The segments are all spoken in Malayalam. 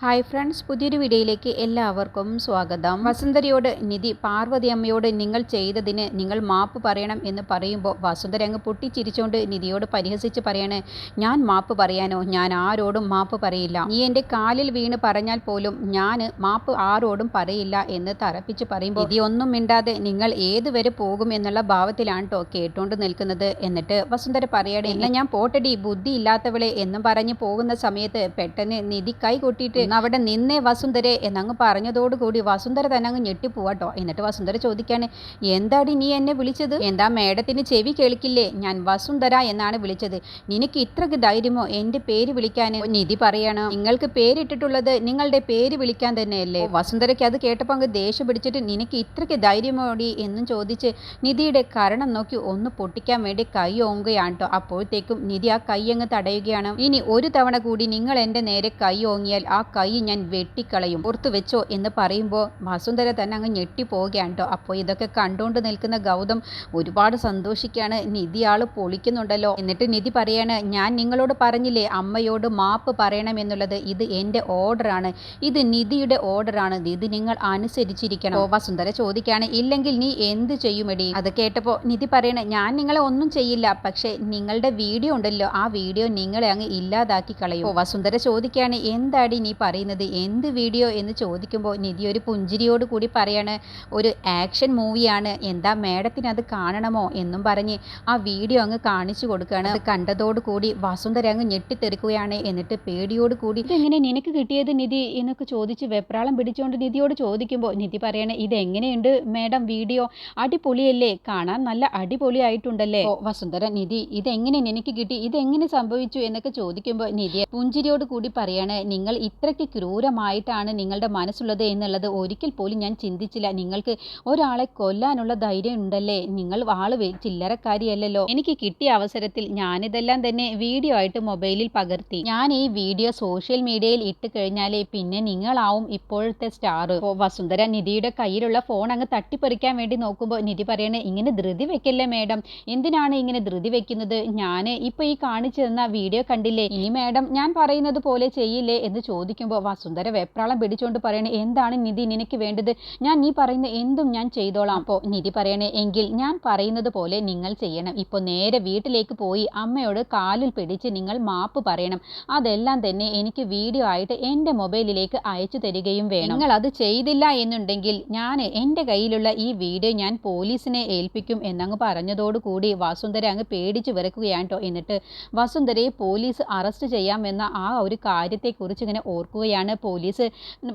ഹായ് ഫ്രണ്ട്സ് പുതിയൊരു വീഡിയോയിലേക്ക് എല്ലാവർക്കും സ്വാഗതം. വസുന്ധരയോട് നിധി പാർവതി അമ്മയോട് നിങ്ങൾ ചെയ്തതിന് നിങ്ങൾ മാപ്പ് പറയണം എന്ന് പറയുമ്പോൾ വസുന്ധര അങ്ങ് പൊട്ടിച്ചിരിച്ചുകൊണ്ട് നിധിയോട് പരിഹസിച്ച് പറയാണ് ഞാൻ മാപ്പ് പറയാനോ? ഞാൻ ആരോടും മാപ്പ് പറയില്ല. നീ എന്റെ കാലിൽ വീണ് പറഞ്ഞാൽ പോലും ഞാൻ മാപ്പ് ആരോടും പറയില്ല എന്ന് തറപ്പിച്ച് പറയുമ്പോൾ നിധി ഒന്നും മിണ്ടാതെ നിങ്ങൾ ഏതുവരെ പോകും എന്നുള്ള ഭാവത്തിലാണ് കേട്ടോ കേട്ടുകൊണ്ട് നിൽക്കുന്നത് എന്നിട്ട് വസുന്ധര പറയണേ ഇല്ല ഞാൻ പോട്ടടി ബുദ്ധി ഇല്ലാത്തവളെ എന്നും പറഞ്ഞ് പോകുന്ന സമയത്ത് പെട്ടെന്ന് നിധി കൈ കൊട്ടിയിട്ട് "ഒന്ന് അവിടെ നിന്നേ വസുന്ധരെ എന്നങ്ങ് പറഞ്ഞതോടുകൂടി വസുന്ധര തന്നെ അങ്ങ് ഞെട്ടിപ്പോവാട്ടോ എന്നിട്ട് വസുന്ധര ചോദിക്കാണ് എന്താടി നീ എന്നെ വിളിച്ചത്? എന്താ മേഡത്തിന് ചെവി കേൾക്കില്ലേ? ഞാൻ വസുന്ധര എന്നാണ് വിളിച്ചത്. നിനക്ക് ഇത്രക്ക് ധൈര്യമോ? എന്റെ പേര് വിളിക്കാൻ നിധി പറയണോ. നിങ്ങൾക്ക് പേരിട്ടിട്ടുള്ളത് നിങ്ങളുടെ പേര് വിളിക്കാൻ തന്നെയല്ലേ? വസുന്ധരയ്ക്ക് അത് കേട്ടപ്പോൾ അങ്ങ് ദേഷ്യം പിടിച്ചിട്ട് നിനക്ക് ഇത്രക്ക് ധൈര്യമോടി? എന്നും ചോദിച്ച് നിധിയുടെ കരണം നോക്കി ഒന്ന് പൊട്ടിക്കാൻ വേണ്ടി കൈ ഓങ്ങുകയാണ് അപ്പോഴത്തേക്കും നിധി ആ കൈ അങ്ങ് തടയുകയാണ്. ഇനി ഒരു തവണ കൂടി നിങ്ങൾ എന്റെ നേരെ കൈ ഓങ്ങിയാൽ ആ കൈ ഞാൻ വെട്ടിക്കളയും. ഓർത്തു വെച്ചോ എന്ന് പറയുമ്പോൾ വസുന്ധര തന്നെ അങ്ങ് ഞെട്ടിപ്പോവുകയാണ് കേട്ടോ. അപ്പോൾ ഇതൊക്കെ കണ്ടുകൊണ്ട് നിൽക്കുന്ന ഗൗതം ഒരുപാട് സന്തോഷിക്കുകയാണ്. നിധി ആൾ പൊളിക്കുന്നുണ്ടല്ലോ. എന്നിട്ട് നിധി പറയാണ് ഞാൻ നിങ്ങളോട് പറഞ്ഞില്ലേ അമ്മയോട് മാപ്പ് പറയണമെന്നുള്ളത്? ഇത് എന്റെ ഓർഡറാണ്. ഇത് നിധിയുടെ ഓർഡറാണ്. നിധി നിങ്ങൾ അനുസരിച്ചിരിക്കണം. ഓ വസുന്ധര ചോദിക്കുകയാണ് ഇല്ലെങ്കിൽ നീ എന്ത് ചെയ്യുമെടി? അത് കേട്ടപ്പോൾ നിധി പറയണേ ഞാൻ നിങ്ങളെ ഒന്നും ചെയ്യില്ല. പക്ഷേ നിങ്ങളുടെ വീഡിയോ ഉണ്ടല്ലോ. ആ വീഡിയോ നിങ്ങളെ അങ്ങ് ഇല്ലാതാക്കി കളയും. ഓ വസുന്ധര ചോദിക്കുകയാണ് എന്താടി നീ പറയുന്നത് എന്ത് വീഡിയോ എന്ന് ചോദിക്കുമ്പോൾ നിധി ഒരു പുഞ്ചിരിയോട് കൂടി പറയാണ് ഒരു ആക്ഷൻ മൂവിയാണ് എന്താ മേഡത്തിന് അത് കാണണമോ? എന്നും പറഞ്ഞ് ആ വീഡിയോ അങ്ങ് കാണിച്ചു കൊടുക്കുകയാണ്. അത് കണ്ടതോട് കൂടി വസുന്ധര അങ്ങ് ഞെട്ടിത്തെറിക്കുകയാണ്. എന്നിട്ട് പേടിയോട് കൂടി ഇതെങ്ങനെ നിനക്ക് കിട്ടിയത് നിധി എന്നൊക്കെ ചോദിച്ച് വെപ്രാളം പിടിച്ചുകൊണ്ട് നിധിയോട് ചോദിക്കുമ്പോൾ നിധി പറയണേ ഇതെങ്ങനെയുണ്ട് മേഡം വീഡിയോ അടിപൊളിയല്ലേ? കാണാൻ നല്ല അടിപൊളിയായിട്ടുണ്ടല്ലേ? വസുന്ധര നിധി ഇതെങ്ങനെ നിനക്ക് കിട്ടി? ഇതെങ്ങനെ സംഭവിച്ചു? എന്നൊക്കെ ചോദിക്കുമ്പോൾ നിധി പുഞ്ചിരിയോട് കൂടി പറയാണ് നിങ്ങൾ ഇത്രയ്ക്ക് ക്രൂരമായിട്ടാണ് നിങ്ങളുടെ മനസ്സുള്ളത് എന്നുള്ളത് ഒരിക്കൽ പോലും ഞാൻ ചിന്തിച്ചില്ല. നിങ്ങൾക്ക് ഒരാളെ കൊല്ലാനുള്ള ധൈര്യം ഉണ്ടല്ലേ? നിങ്ങൾ ആൾ ചില്ലറക്കാരിയല്ലോ എനിക്ക് കിട്ടിയ അവസരത്തിൽ ഞാനിതെല്ലാം തന്നെ വീഡിയോ ആയിട്ട് മൊബൈലിൽ പകർത്തി. ഞാൻ ഈ വീഡിയോ സോഷ്യൽ മീഡിയയിൽ ഇട്ട് കഴിഞ്ഞാലേ പിന്നെ നിങ്ങളാവും ഇപ്പോഴത്തെ സ്റ്റാർ. വസുന്ധര നിധിയുടെ കയ്യിലുള്ള ഫോൺ അങ്ങ് തട്ടിപ്പറിക്കാൻ വേണ്ടി നോക്കുമ്പോൾ നിധി പറയണേ ഇങ്ങനെ ധൃതി വെക്കല്ലേ മേഡം? എന്തിനാണ് ഇങ്ങനെ ധൃതി വെക്കുന്നത്? ഞാൻ ഇപ്പൊ ഈ കാണിച്ചു തന്ന വീഡിയോ കണ്ടില്ലേ? ഇനി മേഡം ഞാൻ പറയുന്നത് പോലെ ചെയ്യില്ലേ? എന്ന് ചോദിക്കുമ്പോൾ വസുന്ധര വെപ്രാളം പിടിച്ചുകൊണ്ട് പറയണേ എന്താണ് നിധി നിനക്ക് വേണ്ടത്? ഞാൻ നീ പറയുന്ന എന്തും ഞാൻ ചെയ്തോളാം. അപ്പോൾ നിധി പറയണേ എങ്കിൽ ഞാൻ പറയുന്നത് പോലെ നിങ്ങൾ ചെയ്യണം. ഇപ്പോൾ നേരെ വീട്ടിലേക്ക് പോയി അമ്മയോട് കാലിൽ പിടിച്ച് നിങ്ങൾ മാപ്പ് പറയണം. അതെല്ലാം തന്നെ എനിക്ക് വീഡിയോ ആയിട്ട് എന്റെ മൊബൈലിലേക്ക് അയച്ചു തരികയും വേണം. നിങ്ങൾ അത് ചെയ്തില്ല എന്നുണ്ടെങ്കിൽ ഞാൻ എന്റെ കയ്യിലുള്ള ഈ വീഡിയോ ഞാൻ പോലീസിനെ ഏൽപ്പിക്കും എന്നങ്ങ് പറഞ്ഞതോടുകൂടി വസുന്ധര അങ്ങ് പേടിച്ചു വിറക്കുകയാണ് കേട്ടോ എന്നിട്ട് വസുന്ധരയെ പോലീസ് അറസ്റ്റ് ചെയ്യാമെന്ന ആ ഒരു കാര്യത്തെക്കുറിച്ച് ഇങ്ങനെ ഓർക്കുകയാണ് പോലീസ്.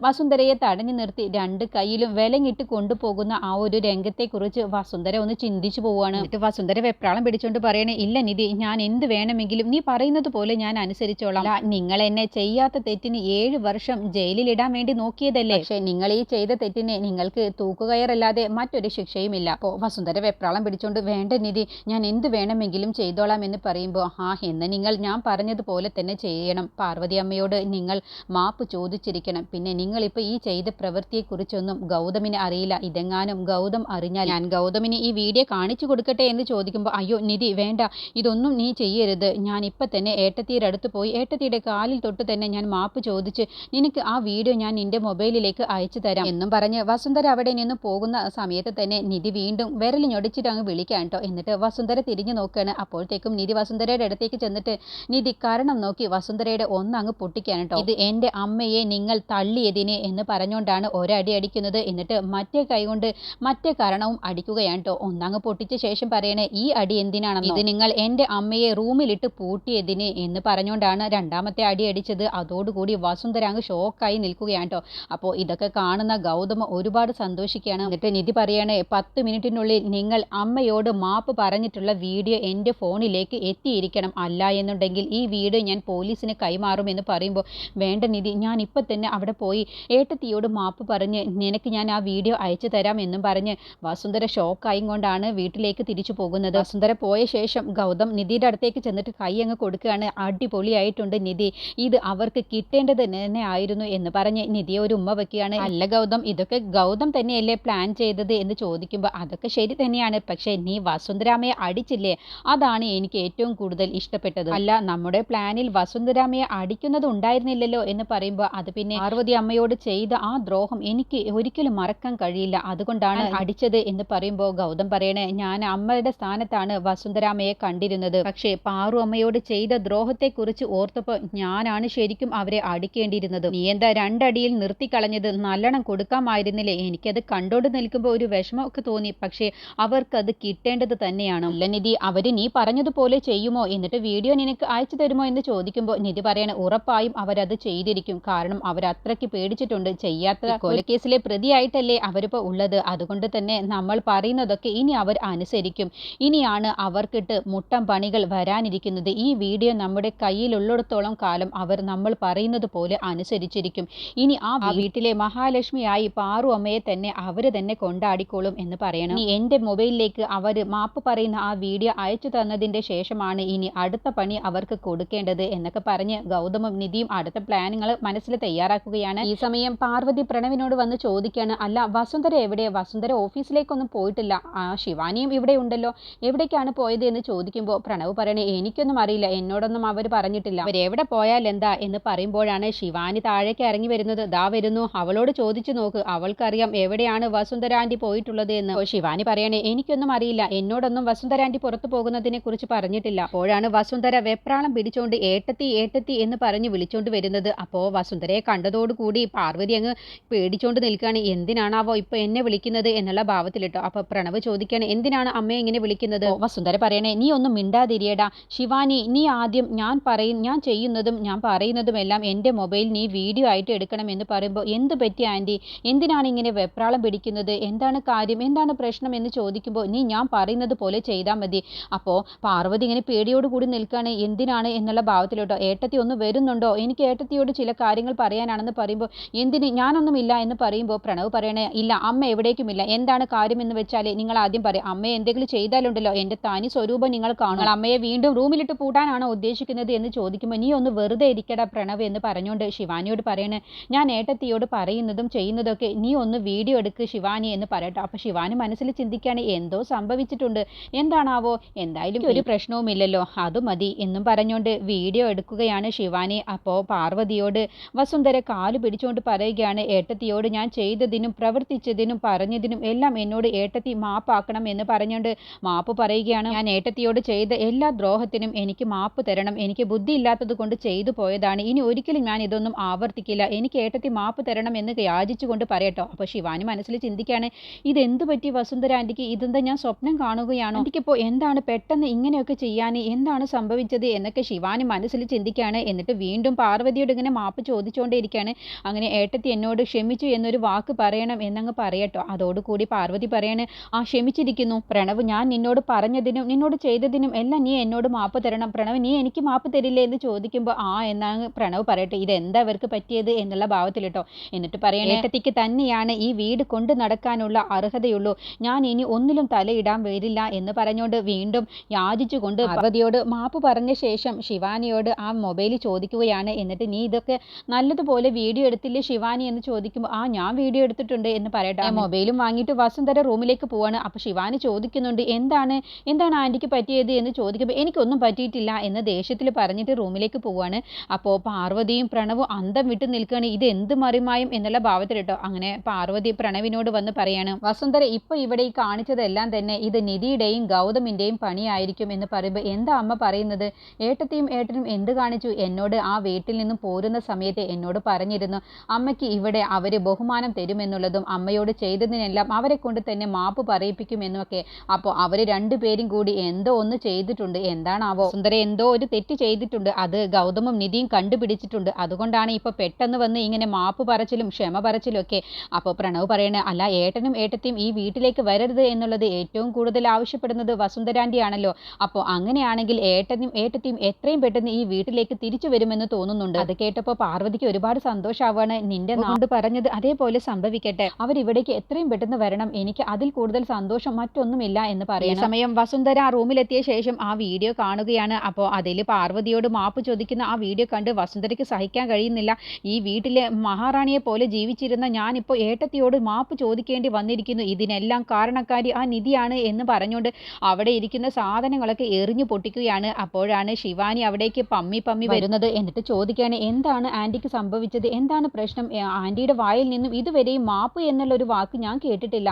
വസുന്ധരയെ തടഞ്ഞു നിർത്തി രണ്ട് കൈയിലും വിലങ്ങിട്ട് കൊണ്ടുപോകുന്ന ആ ഒരു രംഗത്തെക്കുറിച്ച് വസുന്ധര ഒന്ന് ചിന്തിച്ചു പോവുകയാണ്. എന്നിട്ട് വസുന്ധര വെപ്രാളം പിടിച്ചുകൊണ്ട് പറയണേ ഇല്ല നിധി ഞാൻ എന്ത് വേണമെങ്കിലും നീ പറയുന്നത് പോലെ ഞാൻ അനുസരിച്ചോളാം. നിങ്ങൾ എന്നെ ചെയ്യാത്ത തെറ്റിന് ഏഴ് വർഷം ജയിലിലിടാൻ വേണ്ടി നോക്കിയതല്ലേ? പക്ഷേ നിങ്ങൾ ഈ ചെയ്ത തെറ്റിന് നിങ്ങൾക്ക് തൂക്കുകയറല്ലാതെ മറ്റൊരു ശിക്ഷയുമില്ല. അപ്പോൾ വസുന്ധര വെപ്രാളം പിടിച്ചുകൊണ്ട് വേണ്ട നിധി ഞാൻ എന്ത് വേണമെങ്കിലും ചെയ്തോളാം എന്ന് പറയുമ്പോൾ ആ എന്ന് നിങ്ങൾ ഞാൻ പറഞ്ഞതുപോലെ തന്നെ ചെയ്യണം. പാർവതി അമ്മയോട് നിങ്ങൾ മാപ്പ് ചോദിച്ചിരിക്കണം. പിന്നെ നിങ്ങളിപ്പോൾ ഈ ചെയ്ത പ്രവൃത്തിയെക്കുറിച്ചൊന്നും ഗൗതമിന് അറിയില്ല. ഇതെങ്ങാനും ഗൗതം അറിഞ്ഞാൽ ഞാൻ ഗൗതമിന് ഈ വീഡിയോ കാണിച്ചു കൊടുക്കട്ടെ എന്ന് ചോദിക്കുമ്പോൾ അയ്യോ നിധി വേണ്ട. ഇതൊന്നും നീ ചെയ്യരുത്. ഞാൻ ഇപ്പം തന്നെ ഏട്ടത്തിയുടെ അടുത്ത് പോയി ഏട്ടത്തിയുടെ കാലിൽ തൊട്ട് തന്നെ ഞാൻ മാപ്പ് ചോദിച്ച് നിനക്ക് ആ വീഡിയോ ഞാൻ നിന്റെ മൊബൈലിലേക്ക് അയച്ചു തരാം എന്നും പറഞ്ഞ് വസുന്ധര അവിടെ നിന്ന് പോകുന്ന സമയത്ത് തന്നെ നിധി വീണ്ടും വിരലിഞ്ഞൊടിച്ചിട്ട് ഞൊടിച്ചിട്ട് അങ്ങ് വിളിക്കാൻ കേട്ടോ എന്നിട്ട് വസുന്ധര തിരിഞ്ഞു നോക്കുകയാണ് അപ്പോഴത്തേക്കും നിധി വസുന്ധരയുടെ അടുത്തേക്ക് ചെന്നിട്ട് നിധി കാരണം നോക്കി വസുന്ധരയുടെ ഒന്നങ്ങ് പൊട്ടിക്കാൻ കേട്ടോ ഇത് എന്റെ അമ്മയെ നിങ്ങൾ തള്ളിയതിനെ എന്ന് പറഞ്ഞുകൊണ്ടാണ് ഒരടി അടിക്കുന്നത്. എന്നിട്ട് മറ്റേ കൈകൊണ്ട് മറ്റേ കാരണവും അടിക്കുകയാണ് കേട്ടോ ഒന്നങ്ങ് പൊട്ടിച്ച ശേഷം പറയണേ ഈ അടി എന്തിനാണെന്ന്? ഇത് നിങ്ങൾ എന്റെ അമ്മയെ റൂമിലിട്ട് പൂട്ടിയതിന് എന്ന് പറഞ്ഞുകൊണ്ടാണ് രണ്ടാമത്തെ അടി അടിച്ചത്. അതോടുകൂടി വസുന്ധര അങ്ങ് ഷോക്കായി നിൽക്കുകയാണ് കേട്ടോ അപ്പോൾ ഇതൊക്കെ കാണുന്ന ഗൗതമ ഒരുപാട് സന്തോഷിക്കുകയാണ്. എന്നിട്ട് നിധി പറയണേ പത്ത് മിനിറ്റിനുള്ളിൽ നിങ്ങൾ അമ്മയോട് മാപ്പ് പറഞ്ഞിട്ടുള്ള വീഡിയോ എന്റെ ഫോണിലേക്ക് എത്തിയിരിക്കണം. അല്ല എന്നുണ്ടെങ്കിൽ ഈ വീഡിയോ ഞാൻ പോലീസിന് കൈമാറുമെന്ന് പറയുമ്പോൾ വേണ്ട നിധി ഞാൻ ഇപ്പം തന്നെ അവിടെ പോയി ഏട്ടത്തിയോട് മാപ്പ് പറഞ്ഞ് നിനക്ക് ഞാൻ ആ വീഡിയോ അയച്ചു തരാം എന്നും പറഞ്ഞ് വസുന്ധര ഷോക്കായും കൊണ്ടാണ് വീട്ടിലേക്ക് തിരിച്ചു പോകുന്നത്. വസുന്ധര പോയ ശേഷം ഗൗതം നിധിയുടെ അടുത്തേക്ക് ചെന്നിട്ട് കൈ അങ്ങ് കൊടുക്കുകയാണ്. അടിപൊളിയായിട്ടുണ്ട് നിധി. ഇത് അവർക്ക് കിട്ടേണ്ടത് തന്നെ ആയിരുന്നു എന്ന് പറഞ്ഞ് നിധിയെ ഒരു ഉമ്മ വയ്ക്കുകയാണ് അല്ല ഗൗതം ഇതൊക്കെ ഗൗതം തന്നെയല്ലേ പ്ലാൻ ചെയ്തത് എന്ന് ചോദിക്കുമ്പോൾ അതൊക്കെ ശരി തന്നെയാണ്. പക്ഷേ നീ വസുന്ധരാമയെ അടിച്ചില്ലേ? അതാണ് എനിക്ക് ഏറ്റവും കൂടുതൽ ഇഷ്ടപ്പെട്ടത്. അല്ല നമ്മുടെ പ്ലാനിൽ വസുന്ധരാമയെ അടിക്കുന്നത് ഉണ്ടായിരുന്നില്ലല്ലോ എന്ന് പറയുമ്പോൾ അത് പിന്നെ പാർവതി അമ്മയോട് ചെയ്ത ആ ദ്രോഹം എനിക്ക് ഒരിക്കലും മറക്കാൻ കഴിയില്ല. അതുകൊണ്ടാണ് അടിച്ചത് എന്ന് പറയുമ്പോൾ ഗൗതം പറയണേ ഞാൻ അമ്മയുടെ സ്ഥാനത്താണ് വസുന്ധരാമയെ കണ്ടിരുന്നത്. പക്ഷേ പാറു അമ്മയോട് ചെയ്ത ദ്രോഹത്തെക്കുറിച്ച് ഓർത്തപ്പോൾ ഞാനാണ് ശരിക്കും അവരെ അടിക്കേണ്ടിയിരുന്നത്. നീ എന്താ രണ്ടടിയിൽ നിർത്തിക്കളഞ്ഞത്? നല്ലോണം കൊടുക്കാമായിരുന്നില്ലേ? എനിക്കത് കണ്ടോണ്ട് നിൽക്കുമ്പോൾ ഒരു വിഷമമൊക്കെ തോന്നി. പക്ഷേ അവർക്കത് കിട്ടേണ്ടത് തന്നെയാണ്. അല്ല നിധി അവർ നീ പറഞ്ഞതുപോലെ ചെയ്യുമോ? എന്നിട്ട് വീഡിയോ നിനക്ക് അയച്ചു തരുമോ എന്ന് ചോദിക്കുമ്പോൾ നിധി പറയണ ഉറപ്പായും അവരത് ചെയ്തിരിക്കും. കാരണം അവർ അത്രയ്ക്ക് പേടിച്ചിട്ടുണ്ട് ചെയ്യാത്ത കൊലക്കേസിലെ പ്രതിയായിട്ടല്ലേ അവരിപ്പോൾ ഉള്ളത്. അതുകൊണ്ട് തന്നെ നമ്മൾ പറയുന്നതൊക്കെ ഇനി അവർ അനുസരിക്കും. ഇനിയാണ് അവർക്കിട്ട് മുട്ടം പണികൾ വരാനിരിക്കുന്നത്. ഈ വീഡിയോ നമ്മുടെ കയ്യിലുള്ളിടത്തോളം കാലം അവർ നമ്മൾ പറയുന്നത് പോലെ അനുസരിച്ചിരിക്കും. ഇനി ആ വീട്ടിലെ മഹാലക്ഷ്മിയായി പാറു അമ്മയെ തന്നെ അവർ തന്നെ കൊണ്ടാടിക്കോളും എന്ന് പറയണം. ഇനി എന്റെ മൊബൈലിലേക്ക് അവർ മാപ്പ് പറയുന്ന ആ വീഡിയോ അയച്ചു തന്നതിന്റെ ശേഷമാണ് ഇനി അടുത്ത പണി അവർക്ക് കൊടുക്കേണ്ടത് എന്നൊക്കെ പറഞ്ഞ് ഗൗതമും നിധിയും അടുത്ത പ്ലാനുകൾ മനസ്സിൽ തയ്യാറാക്കുകയാണ്. ഈ സമയം പാർവതി പ്രണവിനോട് വന്ന് ചോദിക്കുകയാണ് അല്ല വസുന്ധര എവിടെ വസുന്ധര ഓഫീസിലേക്കൊന്നും പോയിട്ടില്ല. ആ ശിവാനിയും ഇവിടെ ഉണ്ടല്ലോ. എവിടേക്കാണ് പോയത്? എന്ന് ചോദിക്കുമ്പോൾ പ്രണവ് പറയണേ എനിക്കൊന്നും അറിയില്ല. എന്നോടൊന്നും അവർ പറഞ്ഞിട്ടില്ല. അവരെവിടെ പോയാൽ എന്താ? എന്ന് പറയുമ്പോഴാണ് ശിവാനി താഴേക്ക് ഇറങ്ങി വരുന്നത്. ദാ വരുന്നു. അവളോട് ചോദിച്ചു നോക്ക്. അവൾക്കറിയാം എവിടെയാണ് വസുന്ധര ആന്റി പോയിട്ടുള്ളത് എന്ന്. ശിവാനി പറയണേ എനിക്കൊന്നും അറിയില്ല. എന്നോടൊന്നും വസുന്ധര ആന്റി പുറത്തു പോകുന്നതിനെ കുറിച്ച് പറഞ്ഞിട്ടില്ല. അപ്പോഴാണ് വസുന്ധര വെപ്രാളം പിടിച്ചുകൊണ്ട് ഏട്ടത്തി ഏട്ടത്തി എന്ന് പറഞ്ഞ് വിളിച്ചോണ്ട് വരുന്നത്. അപ്പോൾ വസുന്ധരയെ കണ്ടതോടുകൂടി പാർവതി അങ്ങ് പേടിച്ചോണ്ട് നിൽക്കുകയാണ്. എന്തിനാണാവോ ഇപ്പൊ എന്നെ വിളിക്കുന്നത് എന്നുള്ള ഭാവത്തിലിട്ടോ. അപ്പൊ പ്രണവ് ചോദിക്കുകയാണ് എന്തിനാണ് അമ്മയെ ഇങ്ങനെ വിളിക്കുന്നത്? വസുന്ധര പറയണേ നീ ഒന്നും മിണ്ടാതിരിയടാ. ശിവാനി നീ ആദ്യം ഞാൻ പറയും ഞാൻ ചെയ്യുന്നതും ഞാൻ പറയുന്നതും എല്ലാം എന്റെ മൊബൈൽ നീ വീഡിയോ ആയിട്ട് എടുക്കണം എന്ന് പറയുമ്പോൾ എന്ത് പറ്റി ആന്റി? എന്തിനാണ് ഇങ്ങനെ വെപ്രാളം പിടിക്കുന്നത്? എന്താണ് കാര്യം? എന്താണ് പ്രശ്നം എന്ന് ചോദിക്കുമ്പോൾ നീ ഞാൻ പറയുന്നത് പോലെ ചെയ്താൽ മതി. അപ്പോൾ പാർവതി ഇങ്ങനെ പേടിയോട് കൂടി നിൽക്കുകയാണ്. എന്തിനാണ് എന്നുള്ള ഭാവത്തിലോട്ടോ ഏട്ടത്തി ഒന്ന് വരുന്നുണ്ടോ? എനിക്ക് ഏട്ടത്തിയോട് കാര്യങ്ങൾ പറയാനാണെന്ന് പറയുമ്പോൾ എന്തിന് ഞാനൊന്നും ഇല്ല എന്ന് പറയുമ്പോൾ പ്രണവ് പറയണേ ഇല്ല അമ്മ എവിടേക്കുമില്ല. എന്താണ് കാര്യം എന്ന് വെച്ചാൽ നിങ്ങൾ ആദ്യം പറയും. അമ്മയെ എന്തെങ്കിലും ചെയ്താലുണ്ടല്ലോ. എന്റെ തനി സ്വരൂപം നിങ്ങൾ കാണും. അമ്മയെ വീണ്ടും റൂമിലിട്ട് പൂട്ടാനാണോ ഉദ്ദേശിക്കുന്നത് എന്ന് ചോദിക്കുമ്പോൾ നീ ഒന്ന് വെറുതെ ഇരിക്കടാ പ്രണവ് എന്ന് പറഞ്ഞുകൊണ്ട് ശിവാനിയോട് പറയണേ ഞാൻ ഏട്ടത്തിയോട് പറയുന്നതും ചെയ്യുന്നതൊക്കെ നീ ഒന്ന് വീഡിയോ എടുക്ക് ശിവാനി എന്ന് പറയട്ടെ. അപ്പോൾ ശിവാനി മനസ്സിൽ ചിന്തിക്കുകയാണ് എന്തോ സംഭവിച്ചിട്ടുണ്ട്. എന്താണാവോ? എന്തായാലും ഒരു പ്രശ്നവുമില്ലല്ലോ. അത് മതി എന്നും പറഞ്ഞുകൊണ്ട് വീഡിയോ എടുക്കുകയാണ് ശിവാനി. അപ്പോൾ പാർവതിയോട് വസുന്ധര കാലു പിടിച്ചുകൊണ്ട് പറയുകയാണ് ഏട്ടത്തിയോട് ഞാൻ ചെയ്തതിനും പ്രവർത്തിച്ചതിനും പറഞ്ഞതിനും എല്ലാം എന്നോട് ഏട്ടത്തി മാപ്പാക്കണം എന്ന് പറഞ്ഞുകൊണ്ട് മാപ്പ് പറയുകയാണ്. ഞാൻ ഏട്ടത്തിയോട് ചെയ്ത എല്ലാ ദ്രോഹത്തിനും എനിക്ക് മാപ്പ് തരണം. എനിക്ക് ബുദ്ധി ഇല്ലാത്തത് കൊണ്ട് ചെയ്തു പോയതാണ്. ഇനി ഒരിക്കലും ഞാൻ ഇതൊന്നും ആവർത്തിക്കില്ല. എനിക്ക് ഏട്ടത്തി മാപ്പ് തരണം എന്ന് യാചിച്ചുകൊണ്ട് പറയട്ടോ. അപ്പോൾ ശിവാനി മനസ്സിൽ ചിന്തിക്കുകയാണ് ഇതെന്ത് പറ്റി വസുന്ധര ആന്റിക്ക്? ഇതെന്താ ഞാൻ സ്വപ്നം കാണുകയാണോ? എനിക്കിപ്പോൾ എന്താണ് പെട്ടെന്ന് ഇങ്ങനെയൊക്കെ ചെയ്യാൻ എന്താണ് സംഭവിച്ചത്? എന്നൊക്കെ ശിവാനി മനസ്സിൽ ചിന്തിക്കുകയാണ് എന്നിട്ട് വീണ്ടും പാർവതിയോട് ഇങ്ങനെ മാപ്പ് ചോദിച്ചുകൊണ്ടേയിരിക്കുകയാണ് അങ്ങനെ ഏട്ടത്തി എന്നോട് ക്ഷമിച്ചു എന്നൊരു വാക്ക് പറയണം എന്നങ്ങ് പറയട്ടോ. അതോടുകൂടി പാർവതി പറയാണ് ആ ക്ഷമിച്ചിരിക്കുന്നു. പ്രണവ് ഞാൻ നിന്നോട് പറഞ്ഞതിനും നിന്നോട് ചെയ്തതിനും എല്ലാം നീ എന്നോട് മാപ്പ് തരണം. പ്രണവ് നീ എനിക്ക് മാപ്പ് തരില്ലേ? എന്ന് ചോദിക്കുമ്പോൾ ആ എന്നാണ് പ്രണവ് പറയട്ടെ. ഇത് എന്താ അവർക്ക് പറ്റിയത്? എന്നുള്ള ഭാവത്തിൽ കേട്ടോ എന്നിട്ട് പറയണ ഏട്ടത്തിക്ക് തന്നെയാണ് ഈ വീട് കൊണ്ട് നടക്കാനുള്ള അർഹതയുള്ളൂ. ഞാൻ ഇനി ഒന്നിലും തലയിടാൻ വരില്ല. എന്ന് പറഞ്ഞുകൊണ്ട് വീണ്ടും യാചിച്ചുകൊണ്ട് പാർവതിയോട് മാപ്പ് പറഞ്ഞ ശേഷം ശിവാനിയോട് ആ മൊബൈൽ ചോദിക്കുകയാണ്. എന്നിട്ട് നീ ഇതൊക്കെ നല്ലതുപോലെ വീഡിയോ എടുത്തില്ലേ ശിവാനി എന്ന് ചോദിക്കുമ്പോൾ ആ ഞാൻ വീഡിയോ എടുത്തിട്ടുണ്ട് എന്ന് പറയട്ടെ. മൊബൈലും വാങ്ങിയിട്ട് വസുന്ധര റൂമിലേക്ക് പോവാണ്. അപ്പോൾ ശിവാനി ചോദിക്കുന്നുണ്ട് എന്താണ് എന്താണ് ആന്റിക്ക് പറ്റിയത്? എന്ന് ചോദിക്കുമ്പോൾ എനിക്കൊന്നും പറ്റിയിട്ടില്ല എന്ന് ദേഷ്യത്തിൽ പറഞ്ഞിട്ട് റൂമിലേക്ക് പോവാണ്. അപ്പോൾ പാർവതിയും പ്രണവും അന്തം വിട്ട് നിൽക്കുകയാണ്. ഇത് എന്ത് മറിമായും? എന്നുള്ള ഭാവത്തിൽ കേട്ടോ അങ്ങനെ പാർവതി പ്രണവിനോട് വന്ന് പറയാണ് വസുന്ധര ഇപ്പോൾ ഇവിടെ ഈ കാണിച്ചതെല്ലാം തന്നെ ഇത് നിധിയുടെയും ഗൗതമിന്റെയും പണിയായിരിക്കും എന്ന് പറയുമ്പോൾ എന്താ അമ്മ പറയുന്നത്? ഏട്ടത്തെയും ഏട്ടനും എന്ത് കാണിച്ചു? എന്നോട് ആ വീട്ടിൽ നിന്നും പോരുന്ന സമയത്ത് എന്നോട് പറഞ്ഞിരുന്നു അമ്മയ്ക്ക് ഇവിടെ അവർ ബഹുമാനം തരുമെന്നുള്ളതും അമ്മയോട് ചെയ്തതിനെല്ലാം അവരെ കൊണ്ട് തന്നെ മാപ്പ് പറയിപ്പിക്കുമെന്നൊക്കെ അപ്പോൾ അവർ രണ്ടുപേരും കൂടി എന്തോ ഒന്ന് ചെയ്തിട്ടുണ്ട്. എന്താണാവോ? സുന്ദര എന്തോ ഒരു തെറ്റ് ചെയ്തിട്ടുണ്ട്. അത് ഗൗതമും നിധിയും കണ്ടുപിടിച്ചിട്ടുണ്ട്. അതുകൊണ്ടാണ് ഇപ്പോൾ പെട്ടെന്ന് വന്ന് ഇങ്ങനെ മാപ്പ് പറച്ചിലും ക്ഷമ പറച്ചിലും ഒക്കെ. അപ്പോൾ പ്രണവ് പറയണേ അല്ല ഏട്ടനും ഏട്ടത്തെയും ഈ വീട്ടിലേക്ക് വരരുത് എന്നുള്ളത് ഏറ്റവും കൂടുതൽ ആവശ്യപ്പെടുന്നത് വസുന്ധരാണ്ടിയാണല്ലോ അപ്പോൾ അങ്ങനെയാണെങ്കിൽ ഏട്ടനും ഏട്ടത്തെയും എത്രയും പെട്ടെന്ന് ഈ വീട്ടിലേക്ക് തിരിച്ചു വരുമെന്ന് തോന്നുന്നുണ്ട്. അത് കേട്ടപ്പോൾ പാർവതിക്ക് ഒരുപാട് സന്തോഷമാവാണ് നിന്റെ നാട് പറഞ്ഞത് അതേപോലെ സംഭവിക്കട്ടെ. അവരിവിടേക്ക് എത്രയും പെട്ടെന്ന് വരണം. എനിക്ക് അതിൽ കൂടുതൽ സന്തോഷം മറ്റൊന്നുമില്ല എന്ന് പറയുന്ന സമയം വസുന്ധര ആ റൂമിലെത്തിയ ശേഷം ആ വീഡിയോ കാണുകയാണ്. അപ്പോൾ അതിൽ പാർവതിയോട് മാപ്പ് ചോദിക്കുന്ന ആ വീഡിയോ കണ്ട് വസുന്ധരയ്ക്ക് സഹിക്കാൻ കഴിയുന്നില്ല. ഈ വീട്ടിലെ മഹാറാണിയെ പോലെ ജീവിച്ചിരുന്ന ഞാനിപ്പോൾ ഏട്ടത്തിയോട് മാപ്പ് ചോദിക്കേണ്ടി വന്നിരിക്കുന്നു. ഇതിനെല്ലാം കാരണക്കാരി ആ നിധിയാണ് എന്ന് പറഞ്ഞുകൊണ്ട് അവിടെ ഇരിക്കുന്ന സാധനങ്ങളൊക്കെ എറിഞ്ഞു പൊട്ടിക്കുകയാണ്. അപ്പോഴാണ് ശിവാനി അവിടേക്ക് പമ്മി പമ്മി വരുന്നത്. എന്നിട്ട് ചോദിക്കുകയാണ് എന്താണ് എന്താണ് ആന്റിക്ക് സംഭവിച്ചത്? എന്താണ് പ്രശ്നം? ആന്റിയുടെ വായിൽ നിന്നും ഇതുവരെയും മാപ്പ് എന്നുള്ളൊരു വാക്ക് ഞാൻ കേട്ടിട്ടില്ല.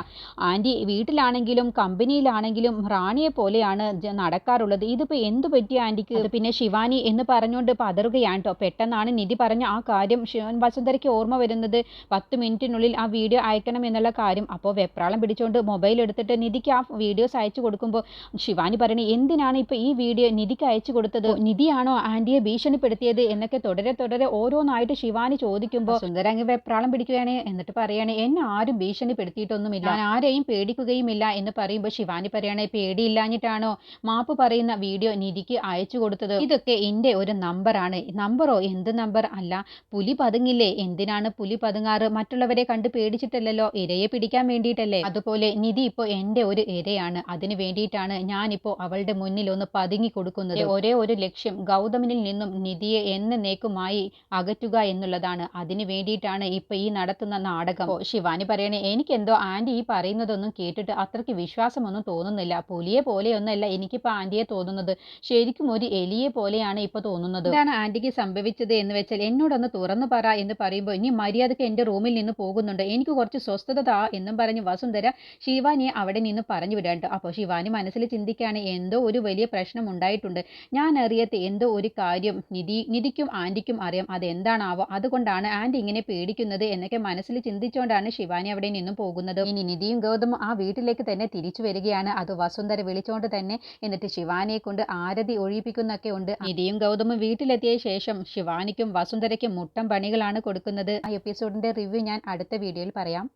ആന്റി വീട്ടിലാണെങ്കിലും കമ്പനിയിലാണെങ്കിലും റാണിയെ പോലെയാണ് നടക്കാറുള്ളത്. ഇതിപ്പോൾ എന്ത് പറ്റിയ ആന്റിക്ക് പിന്നെ ശിവാനി എന്ന് പറഞ്ഞുകൊണ്ട് പതറുകയാണ് കേട്ടോ പെട്ടെന്നാണ് നിധി പറഞ്ഞ ആ കാര്യം ശിവൻ വസുന്ധരയ്ക്ക് ഓർമ്മ വരുന്നത്. പത്ത് മിനിറ്റിനുള്ളിൽ ആ വീഡിയോ അയക്കണം എന്നുള്ള കാര്യം. അപ്പോൾ വെപ്രാളം പിടിച്ചുകൊണ്ട് മൊബൈൽ എടുത്തിട്ട് നിധിക്ക് ആ വീഡിയോസ് അയച്ചു കൊടുക്കുമ്പോൾ ശിവാനി പറയണേ എന്തിനാണ് ഇപ്പോൾ ഈ വീഡിയോ നിധിക്ക് അയച്ചു കൊടുത്തത്? നിധിയാണോ ആന്റിയെ ഭീഷണിപ്പെടുത്തിയത് എന്നൊക്കെ തുടരെ തുടരെ ഓരോന്നായിട്ട് ശിവാനി ചോദിക്കുമ്പോൾ സുന്ദരങ്ങ് വെപ്രാളം പിടിക്കുകയാണ് എന്നിട്ട് പറയാണ് എന്നെ ആരും ഭീഷണിപ്പെടുത്തിയിട്ടൊന്നുമില്ല. ഞാൻ ആരെയും പേടിക്കുകയുമില്ല എന്ന് പറയുമ്പോൾ ശിവാനി പറയണേ പേടിയില്ലാഞ്ഞിട്ടാണോ? മാപ്പ് പറയുന്ന വീഡിയോ നിധിക്ക് അയച്ചു കൊടുത്തത്. ഇതൊക്കെ എന്റെ ഒരു നമ്പറാണ്. നമ്പറോ എന്ത് നമ്പർ അല്ല. പുലി പതുങ്ങില്ലേ? എന്തിനാണ് പുലി പതുങ്ങാറ്? മറ്റുള്ളവരെ കണ്ട് പേടിച്ചിട്ടല്ലല്ലോ? ഇരയെ പിടിക്കാൻ വേണ്ടിയിട്ടല്ലേ? അതുപോലെ നിധി ഇപ്പോൾ എന്റെ ഒരു ഇരയാണ്. അതിന് വേണ്ടിയിട്ടാണ് ഞാനിപ്പോൾ അവളുടെ മുന്നിൽ ഒന്ന് പതുങ്ങി കൊടുക്കുന്നത്. ഒരേ ഒരു ലക്ഷ്യം ഗൗതമിനിൽ നിന്നും നിധിയെ എന്നേക്കുമായി അകറ്റുക എന്നുള്ളതാണ്. അതിനു വേണ്ടിയിട്ടാണ് ഇപ്പൊ ഈ നടത്തുന്ന നാടകം. ശിവാനി പറയണേ എനിക്കെന്തോ ആന്റി ഈ പറയുന്നതൊന്നും കേട്ടിട്ട് അത്രയ്ക്ക് വിശ്വാസമൊന്നും തോന്നുന്നില്ല. പുലിയെ പോലെയൊന്നല്ല എനിക്കിപ്പോൾ ആന്റിയെ തോന്നുന്നത്. ശരിക്കും ഒരു എലിയെ പോലെയാണ് ഇപ്പൊ തോന്നുന്നത്. ഇതാണ് ആന്റിക്ക് സംഭവിച്ചത് എന്ന് വെച്ചാൽ എന്നോടൊന്ന് തുറന്നു പറ എന്ന് പറയുമ്പോൾ ഇനി മര്യാദയ്ക്ക് എന്റെ റൂമിൽ നിന്ന് പോകുന്നുണ്ട്. എനിക്ക് കുറച്ച് സ്വസ്ഥത എന്നും പറഞ്ഞ് വസുന്ധര ശിവാനിയെ അവിടെ നിന്ന് പറഞ്ഞു വിടാണ്ട്. അപ്പോൾ ശിവാനി മനസ്സിൽ ചിന്തിക്കുകയാണ് എന്തോ ഒരു വലിയ പ്രശ്നം ഉണ്ടായിട്ടുണ്ട്. ഞാൻ അറിയാത്ത എന്തോ ഒരു കാര്യം നിധി നിധിക്കും ആന്റിക്കും അറിയാം. അതെന്താണാവോ അതുകൊണ്ടാണ് ആന്റി ഇങ്ങനെ പേടിക്കുന്നത് എന്നൊക്കെ മനസ്സിൽ ചിന്തിച്ചുകൊണ്ടാണ് ശിവാനി അവിടെ നിന്നും പോകുന്നത്. ഇനി നിധിയും ഗൗതമും ആ വീട്ടിലേക്ക് തന്നെ തിരിച്ചു വരികയാണ്. അത് വസുന്ധര വിളിച്ചുകൊണ്ട് തന്നെ എന്നിട്ട് ശിവാനിയെ കൊണ്ട് ആരതി ഒഴിപ്പിക്കുന്നൊക്കെ ഉണ്ട്. നിധിയും ഗൗതമും വീട്ടിലെത്തിയ ശേഷം ശിവാനിക്കും വസുന്ധരയ്ക്കും മുട്ടം പണികളാണ് കൊടുക്കുന്നത്. ആ എപ്പിസോഡിന്റെ റിവ്യൂ ഞാൻ അടുത്ത വീഡിയോയിൽ പറയാം.